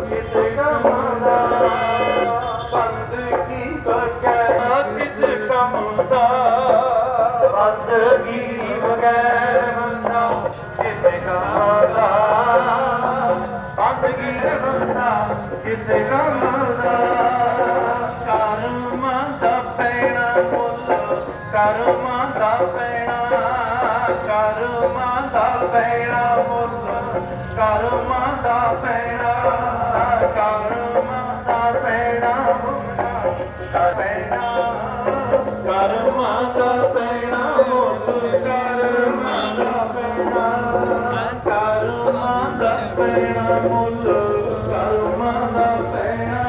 ਕਿਤੇ ਕਮਦਾ ਕਰਮਾਂ ਦਾ ਪੈਣਾ ਮੁੱਲ ਕਰਮਾਂ ਦਾ ਪੈਣਾ ਕਰਮਾਂ ਦਾ ਪੈਣਾ ਮੁੱਲ, ਕਰਮਾਂ ਦਾ ਪੈਣਾ ਕਰਮਾਂ ਦਾ ਪੈਣਾ ਮੁੱਲ ਪੈਣਾ ਕਰਮਾਂ ਦਾ ਪੈਣਾ ਮੁੱਲ ਕਰਮਾਂ ਦਾ ਪੈਣਾ ਕਰਮਾਂ ਦਾ ਪੈਣਾ ਮੁੱਲ ਕਰਮਾਂ ਦਾ ਪੈਣਾ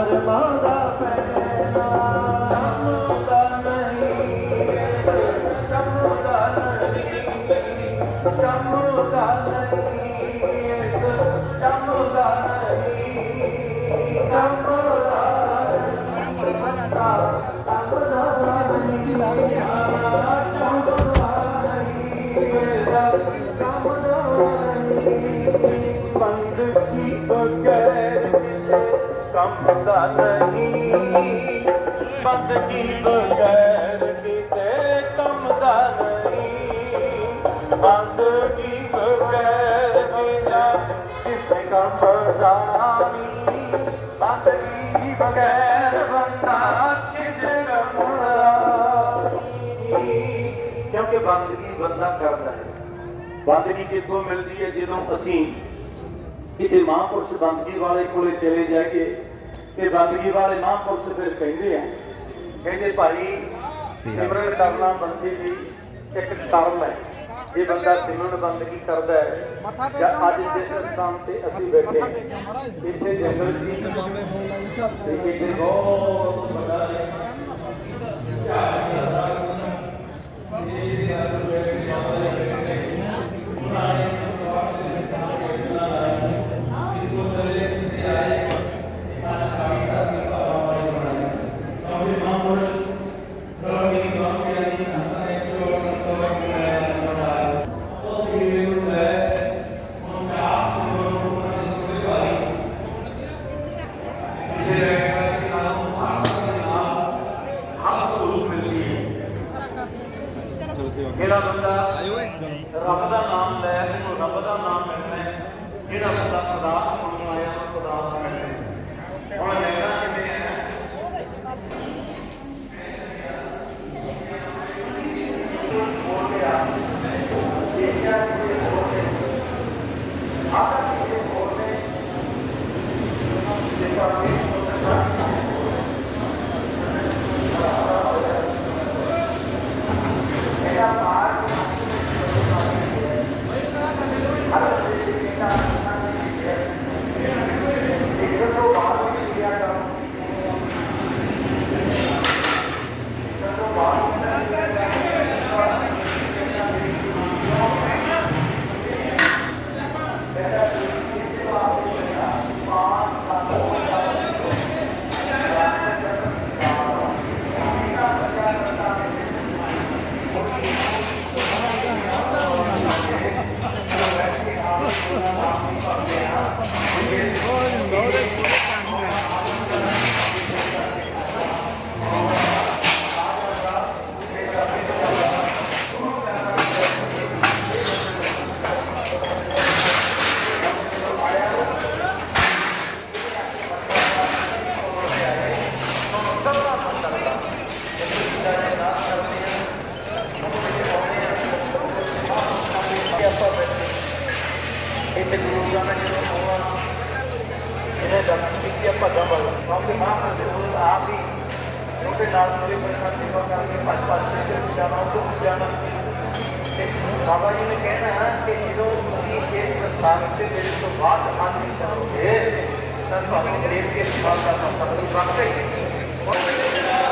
ਕਰਮਾਂ ਦਾ ਪੈਣਾ ਚੰਮਦਾ ਨਹੀਂ। ਚੰਮਦਾ ਨਹੀਂ ਚੰਮਦਾ ਨਹੀਂ ਚੰਮਦਾ ਨਹੀਂ ਚੰਮਦਾ ਬੰਦ ਕੰਮ ਦਾ ਨਹੀਂ ਬੰਦ ਕੀ ਬਗੈਰ ਕਿਤੇ ਕੰਮ ਦਾ ਨਹੀਂ ਬੰਦ ਕੀ ਬਗੈਰ ਬਿਨਾ ਕਿਸੇ ਕੰਮ ਦਾ ਨਹੀਂ ਬੰਦ ਕੀ ਬਗੈਰ ਬੰਦਾ ਕਿਸੇ ਕੰਮ ਦਾ ਨਹੀਂ ਕਿਉਂਕਿ ਬੰਦਗੀ ਬੰਦਾ ਕਰਦਾ ਹੈ ਬੰਦਗੀ ਕਿੱਥੋਂ ਮਿਲਦੀ ਹੈ ਜਦੋਂ ਅਸੀਂ ਕਿਸੇ ਮਹਾਂਪੁਰਸ਼ ਬੰਦਗੀ ਵਾਲੇ ਕੋਲੇ ਚਲੇ ਜਾਈਏ ਤੇ ਬੰਦਗੀ ਵਾਲੇ ਮਹਾਂਪੁਰਸ਼ ਫਿਰ ਕਹਿੰਦੇ ਆ ਕਹਿੰਦੇ ਭਾਈ ਸਿਮਰਨ ਕਰਨਾ ਬੰਦੇ ਦੀ ਇੱਕ ਕਰਮ ਹੈ। ਜੇ ਬੰਦਾ ਸਿਮਰਨ ਬੰਦਗੀ ਕਰਦਾ ਹੈ ਜਾਂ ਅੱਜ ਜਿਸ ਸਥਾਨ ਤੇ ਅਸੀਂ ਬੈਠੇ ਹਾਂ, ਇੱਥੇ ਜੰਗਲ ਸੀ ਤੇ ਇੱਥੇ ਬਹੁਤ ਵੱਡਾ ਜਿਹੜਾ ਰੱਬ ਦਾ ਨਾਮ ਲੈ ਤੇ ਉਹ ਰੱਬ ਦਾ ਨਾਮ ਮਿਲਣਾ ਜਿਹੜਾ ਬੰਦਾ ਖੁਦਾ ਮੰਗਣ ਆਇਆ ਉਹ ਖੁਦਾ ਦਾ ਮਿਲਣਾ ਹੁਣ ਲੈਣਾ ਕਿਵੇਂ ਹੈ ਤੇ ਗੁਰੂ ਨਾਨਕ ਜੀ ਨੂੰ ਇਹਨੇ ਦਰਸ਼ਨ ਕੀਤੀ ਆਪਾਂ ਦਬਲ ਕਿਉਂਕਿ ਮਹਾਰਾਜ ਜੀ ਆਪ ਹੀ ਉਹਦੇ ਨਾਲ ਪੂਰੀ ਪ੍ਰਕਾਰ ਸੇਵਾ ਕਰਕੇ ਪੰਜ ਪੰਜ ਦੇ ਜਾਣਾ ਉਹ ਜਾਣਾ ਤੇ ਬਾਬਾ ਜੀ ਨੇ ਕਹਿਣਾ ਹੈ ਕਿ ਜਦੋਂ ਤੁਸੀਂ ਇਸ ਪ੍ਰਕਾਰ ਤੇ ਮੇਰੇ ਤੋਂ ਬਾਅਦ ਆਣੀ ਚਾਹੋਗੇ ਤਾਂ ਤੁਹਾਨੂੰ ਗਰੀਬ ਕੇ ਸੇਵਾ ਕਰਨਾ ਪੜੇਗਾ ਵਾਕਈ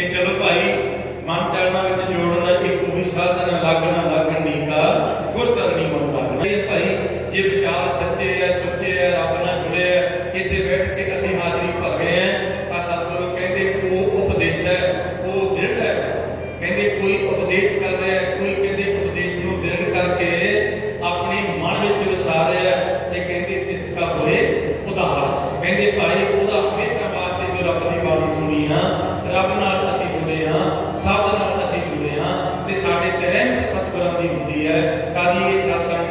ਕਿ ਚਲੋ ਭਾਈ, ਮਨ ਚਰਨਾਂ ਵਿੱਚ ਜੋੜਨ ਦਾ ਇੱਕ ਵੀ ਸਾਧਨ ਲੱਗਣਾ ਲੱਗਣ ਕਾ ਗੁਰ ਚਰਨੀ ਮਨ ਲੱਗਣਾ ਇਹ ਭਾਈ, ਜੇ ਵਿਚਾਰ ਸੱਚੇ ਹੈ, ਸੁੱਚੇ ਹੈ, ਰੱਬ ਨਾਲ ਜੁੜੇ ਹੈ, ਇੱਥੇ ਬੈਠ ਕੇ ਅਸੀਂ ਹਾਜ਼ਰੀ ਭਰ ਰਹੇ ਹਾਂ ਆ ਸਤਿਗੁਰੂ ਕਹਿੰਦੇ ਉਹ ਉਪਦੇਸ਼ ਹੈ, ਉਹ ਦ੍ਰਿੜ ਹੈ। ਕਹਿੰਦੇ ਕੋਈ ਉਪਦੇਸ਼ ਕਰ ਰਿਹਾ ਹੈ, ਕੋਈ ਕਹਿੰਦੇ ਉਪਦੇਸ਼ ਨੂੰ ਦ੍ਰਿੜ ਕਰਕੇ ਆਪਣੇ ਮਨ ਵਿੱਚ ਵਿਸਾਰ ਰਿਹਾ ਤੇ ਕਹਿੰਦੇ ਇਸ ਦਾ ਹੋਏ ਉਦਾਹਰ ਕਹਿੰਦੇ ਭਾਈ ਉਹਦਾ ਹਮੇਸ਼ਾ ਵਾਸਤੇ ਜੋ ਰੱਬ ਦੀ ਆ ਰੱਬ ਨਾਲ ਅਸੀਂ ਜੁੜੇ ਹਾਂ, ਸਭ ਨਾਲ ਅਸੀਂ ਜੁੜੇ ਹਾਂ ਤੇ ਸਾਡੇ ਤੇ ਰਹਿਮਤ ਸਤਿਗੁਰਾਂ ਦੀ ਹੁੰਦੀ ਹੈ। ਕਾਦੀ ਇਹ ਸਤ